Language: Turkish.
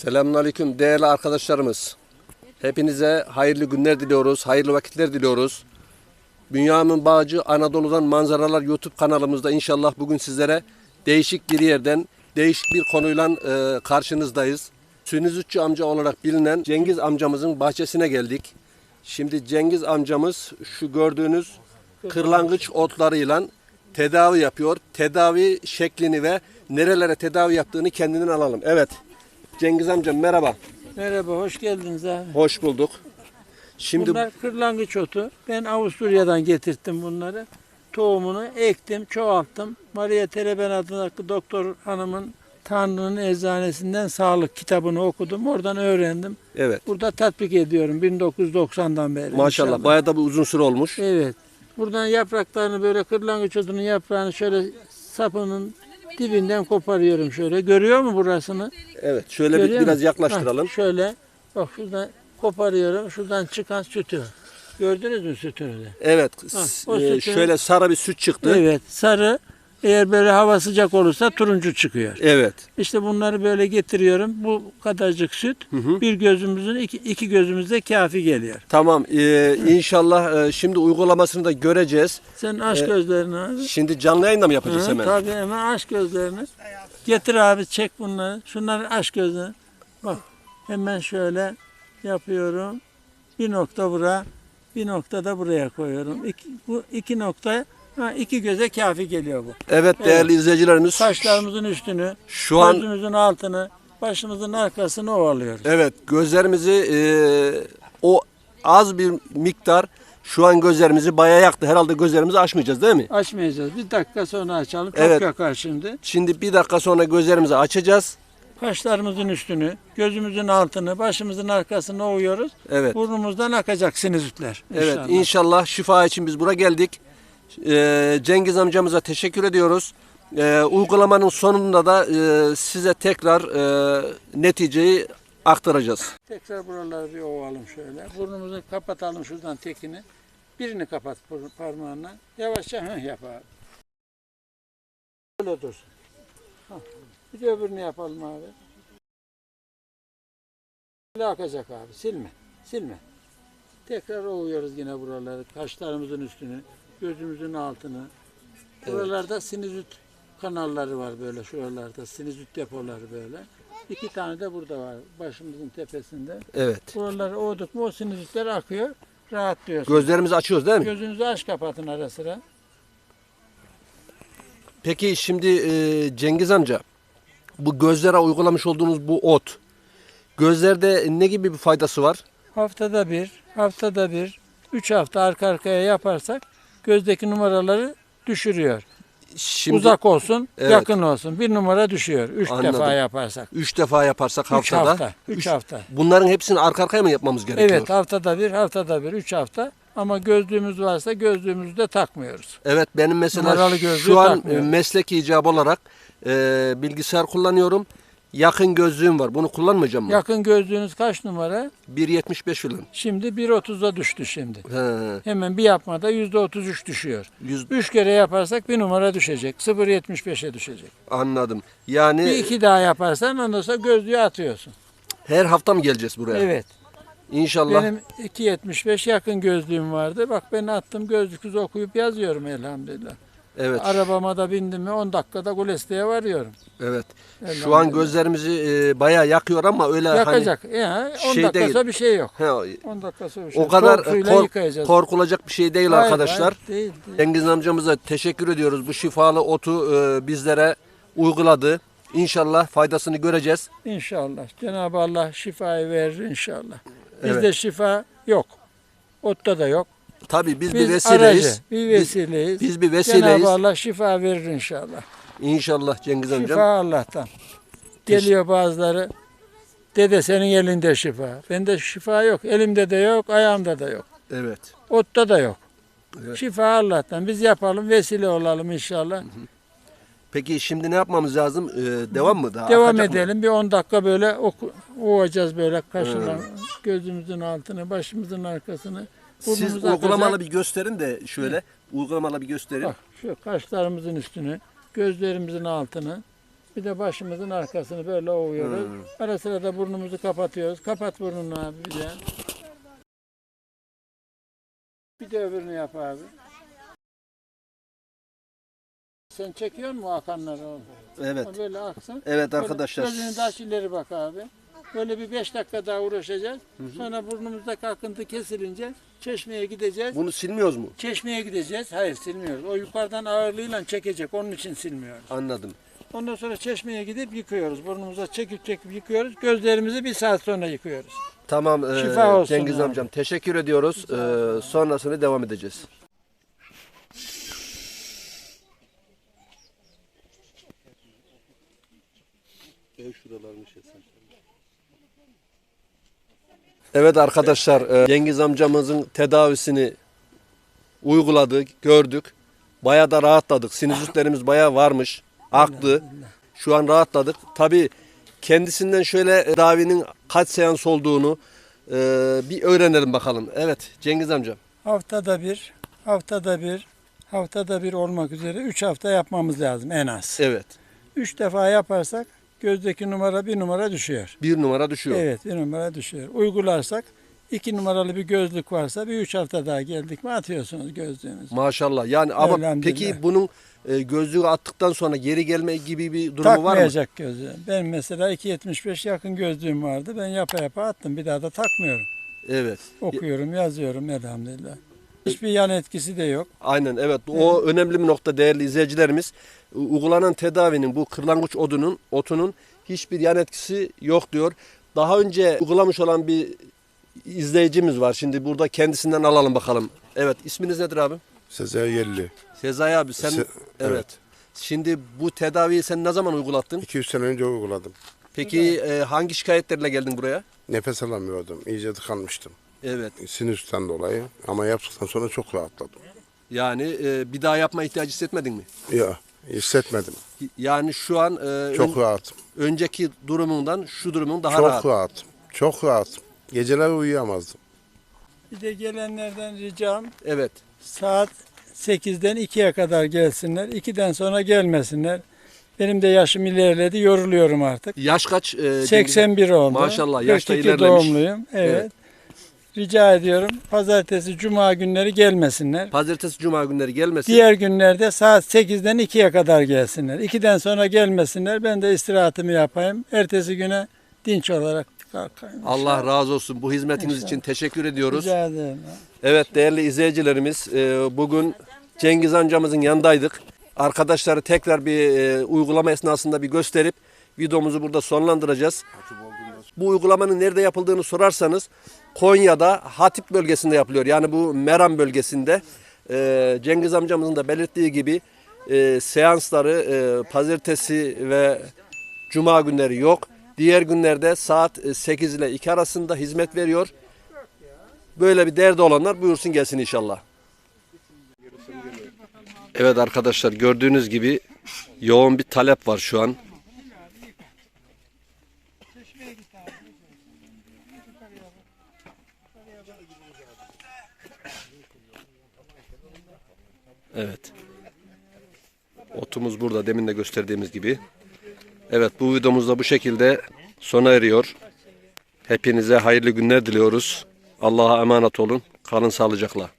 Selamünaleyküm değerli arkadaşlarımız. Hepinize hayırlı günler diliyoruz, hayırlı vakitler diliyoruz. Bünyamin Bağcı Anadolu'dan Manzaralar YouTube kanalımızda inşallah bugün sizlere değişik bir yerden, değişik bir konuyla e, karşınızdayız. Sünüzütçü amca olarak bilinen Cengiz amcamızın bahçesine geldik. Şimdi Cengiz amcamız şu gördüğünüz kırlangıç otlarıyla tedavi yapıyor. Tedavi şeklini ve nerelere tedavi yaptığını kendinden alalım. Evet. Cengiz amcam merhaba. Merhaba, hoş geldiniz abi. Hoş bulduk. Şimdi Bunlar kırlangıç otu. Ben Avusturya'dan getirttim bunları. Tohumunu ektim, çoğalttım. Maria Tereben adındaki doktor hanımın Tanrı'nın eczanesinden sağlık kitabını okudum. Oradan öğrendim. evet. Burada tatbik ediyorum 1990'dan beri. Maşallah inşallah. bayağı da bir uzun süre olmuş. Evet. Buradan yapraklarını böyle kırlangıç otunun yaprağını şöyle sapının dibinden koparıyorum şöyle. Görüyor mu burasını? Evet. Şöyle bir, Görüyor biraz musun? yaklaştıralım. Hah, şöyle bak şuradan koparıyorum. Şuradan çıkan sütü. Gördünüz mü sütünü de? Evet. S- o e, şöyle sarı bir süt çıktı. Evet. Sarı. Eğer böyle hava sıcak olursa turuncu çıkıyor. Evet. İşte bunları böyle getiriyorum. Bu kadarcık süt hı. bir gözümüzün iki, iki gözümüzde kafi geliyor. Tamam. e, inşallah e, şimdi uygulamasını da göreceğiz. Sen aç gözlerini abi. Şimdi canlı yayında mı yapacağız Hı, hemen? Tabii hemen aç gözlerini. Getir abi çek bunları. Şunları aç gözlerini. Bak hemen şöyle yapıyorum. Bir nokta bura, bir nokta da buraya koyuyorum. İki, bu iki nokta ha, iki göze kafi geliyor bu. Evet değerli izleyicilerimiz. Saçlarımızın üstünü, Şu an gözümüzün altını, başımızın arkasını ovalıyoruz. evet gözlerimizi e, o az bir miktar şu an gözlerimizi bayağı yaktı. Herhalde gözlerimizi açmayacağız değil mi? Açmayacağız. Bir dakika sonra açalım. Çok Evet. yakar şimdi. Şimdi bir dakika sonra gözlerimizi açacağız. Kaşlarımızın üstünü, gözümüzün altını, başımızın arkasını ovuyoruz. Evet. Burnumuzdan akacak sinüzitler. Evet inşallah. inşallah şifa için biz buraya geldik. Ee, Cengiz amcamıza teşekkür ediyoruz. Ee, uygulamanın sonunda da e, size tekrar e, neticeyi aktaracağız. Tekrar buraları bir ovalım şöyle. Burnumuzu kapatalım şuradan tekini. Birini kapat par- parmağınla. Yavaşça hıh yap abi. Böyle dursun. Bir de öbürünü yapalım abi. Böyle akacak abi. Silme. Silme. Tekrar ovuyoruz yine buraları. Kaşlarımızın üstünü, gözümüzün altını. Buralarda sinüzit kanalları var böyle şuralarda. Sinüzit depoları böyle. İki tane de burada var. Başımızın tepesinde. Evet. Buraları ovduk mu o sinüzitler akıyor. Rahatlıyorsun. Gözlerimizi açıyoruz değil mi? Gözünüzü aç kapatın ara sıra. Peki şimdi e, Cengiz amca bu gözlere uygulamış olduğunuz bu ot gözlerde ne gibi bir faydası var? Haftada bir, haftada bir, üç hafta arka arkaya yaparsak gözdeki numaraları düşürüyor. Şimdi Uzak olsun, Evet. yakın olsun. Bir numara düşüyor. Üç Anladım. defa yaparsak. üç defa yaparsak Üç haftada. hafta. Üç, üç- hafta. Bunların hepsini arka arkaya mı yapmamız gerekiyor? Evet haftada bir, haftada bir, üç hafta. Ama gözlüğümüz varsa gözlüğümüzü de takmıyoruz. Evet benim mesela şu an takmıyorum. mesleki icabı olarak e, bilgisayar kullanıyorum. Yakın gözlüğüm var. Bunu kullanmayacağım mı? Yakın gözlüğünüz kaç numara? 1.75 falan. Şimdi 1.30'a düştü şimdi. He, Hemen bir yapmada %33 düşüyor. yüz, Üç kere yaparsak bir numara düşecek. 0.75'e düşecek. anladım. Yani Bir iki daha yaparsan ondan sonra gözlüğü atıyorsun. her hafta mı geleceğiz buraya? Evet. İnşallah. Benim 2.75 yakın gözlüğüm vardı. Bak ben attım gözlüksüz okuyup yazıyorum elhamdülillah. Evet. Arabama da bindim mi 10 dakikada Kuleste'ye varıyorum. Evet. Şu an gözlerimizi e, bayağı yakıyor ama öyle Yakacak. ya 10 şey dakikası değil. bir şey yok. hani he, 10 dakikası bir şey o yok. kadar Soğuk suyla kork- yıkayacağız. korkulacak bir şey değil Hayır, arkadaşlar. hayır, değil, değil. Cengiz amcamıza teşekkür ediyoruz. Bu şifalı otu e, bizlere uyguladı. İnşallah faydasını göreceğiz. İnşallah. Cenab-ı Allah şifayı verir inşallah. Bizde şifa yok. Otta da yok. Tabii biz, Biz bir vesileyiz. aracı, bir Biz- vesileyiz. biz bir vesileyiz. Cenab-ı Allah şifa verir inşallah. İnşallah Cengiz amcam. Şifa Allah'tan. Geliyor bazıları. Dede senin elinde şifa. Bende şifa yok. Elimde de yok, ayağımda da yok. Evet. Otta da yok. Evet. Şifa Allah'tan. Biz yapalım, vesile olalım inşallah. Peki şimdi ne yapmamız lazım? Ee, devam mı daha? Devam Akacak mı? edelim. Bir 10 dakika böyle oku, ovacağız böyle kaşıla, gözümüzün altını, başımızın arkasını. Siz Burnumuz uygulamalı akacak. bir gösterin de şöyle. Uygulamalı bir gösterin. Bak şu kaşlarımızın üstünü, gözlerimizin altını, Bir de başımızın arkasını böyle ovuyoruz. Hmm. Ara sıra da burnumuzu kapatıyoruz. Kapat burnunu abi bir de. Bir de öbürünü yap abi. Sen çekiyor musun akanları? Evet. Böyle aksın. Evet Böyle arkadaşlar. Gözünü de aç ileri bak abi. Böyle bir beş dakika daha uğraşacağız. Sonra burnumuzdaki akıntı kesilince çeşmeye gideceğiz. Bunu silmiyoruz mu? Çeşmeye gideceğiz. Hayır silmiyoruz. O yukarıdan ağırlığıyla çekecek. Onun için silmiyoruz. Anladım. Ondan sonra çeşmeye gidip yıkıyoruz. Burnumuza çekip çekip yıkıyoruz. Gözlerimizi bir saat sonra yıkıyoruz. Tamam e, Şifa olsun Cengiz abi. amcam teşekkür ediyoruz. E, sonrasını devam edeceğiz. Evet arkadaşlar e, Cengiz amcamızın tedavisini uyguladık, gördük. Bayağı da rahatladık. Sinüzitlerimiz bayağı varmış. Aktı. Şu an rahatladık. Tabii kendisinden şöyle tedavinin kaç seans olduğunu e, bir öğrenelim bakalım. Evet Cengiz amcam. Haftada bir, haftada bir, haftada bir olmak üzere 3 hafta yapmamız lazım en az. Evet. 3 defa yaparsak gözdeki numara bir numara düşüyor. Bir numara düşüyor. Evet bir numara düşüyor. Uygularsak iki numaralı bir gözlük varsa bir üç hafta daha geldik mi atıyorsunuz gözlüğünüzü. Maşallah. Yani ama peki bunun e, gözlüğü attıktan sonra geri gelme gibi bir durumu var mı? Takmayacak gözlüğü. Ben mesela 2.75 yakın gözlüğüm vardı. Ben yapa yapa attım. Bir daha da takmıyorum. Evet. Okuyorum, yazıyorum elhamdülillah. Hiçbir yan etkisi de yok. Aynen evet. O önemli bir nokta değerli izleyicilerimiz. Uygulanan tedavinin bu kırlangıç odunun, otunun hiçbir yan etkisi yok diyor. Daha önce uygulamış olan bir izleyicimiz var. Şimdi burada kendisinden alalım bakalım. Evet isminiz nedir abi? Sezer Yerli. Sezai abi sen Se- evet. evet. Şimdi bu tedaviyi sen ne zaman uygulattın? 200 sene önce uyguladım. Peki e, hangi şikayetlerle geldin buraya? Nefes alamıyordum. İyice tıkanmıştım. Evet. Sinüsten dolayı. Ama yaptıktan sonra çok rahatladım. Yani e, bir daha yapma ihtiyacı hissetmedin mi? Ya hissetmedim. Yani şu an e, Çok ön- rahatım. önceki durumundan şu durumun daha çok rahat. rahatım. Çok rahatım. Geceler uyuyamazdım. Bir de gelenlerden ricam Evet. saat 8'den 2'ye kadar gelsinler. 2'den sonra gelmesinler. Benim de yaşım ilerledi. Yoruluyorum artık. Yaş kaç? e, Cengiz? 81 oldu. Maşallah, yaş da 42 ilerlemiş. doğumluyum. Evet. Evet. Rica ediyorum. Pazartesi, cuma günleri gelmesinler. Pazartesi, cuma günleri gelmesin. Diğer günlerde saat 8'den 2'ye kadar gelsinler. 2'den sonra gelmesinler. Ben de istirahatımı yapayım. Ertesi güne dinç olarak kalkayım. Allah razı olsun. Bu hizmetiniz İnşallah. için teşekkür ediyoruz. Rica ederim. Evet değerli izleyicilerimiz e, bugün Cengiz amcamızın yanındaydık. Arkadaşları tekrar bir e, uygulama esnasında bir gösterip videomuzu burada sonlandıracağız. Bu uygulamanın nerede yapıldığını sorarsanız Konya'da Hatip bölgesinde yapılıyor. Yani bu Meram bölgesinde. E, Cengiz amcamızın da belirttiği gibi e, seansları e, pazartesi ve cuma günleri yok. Diğer günlerde saat e, 8 ile 2 arasında hizmet veriyor. Böyle bir derdi olanlar buyursun gelsin inşallah. Evet arkadaşlar gördüğünüz gibi yoğun bir talep var şu an. Evet. Otumuz burada demin de gösterdiğimiz gibi. Evet bu videomuz da bu şekilde sona eriyor. Hepinize hayırlı günler diliyoruz. Allah'a emanet olun. Kalın sağlıcakla.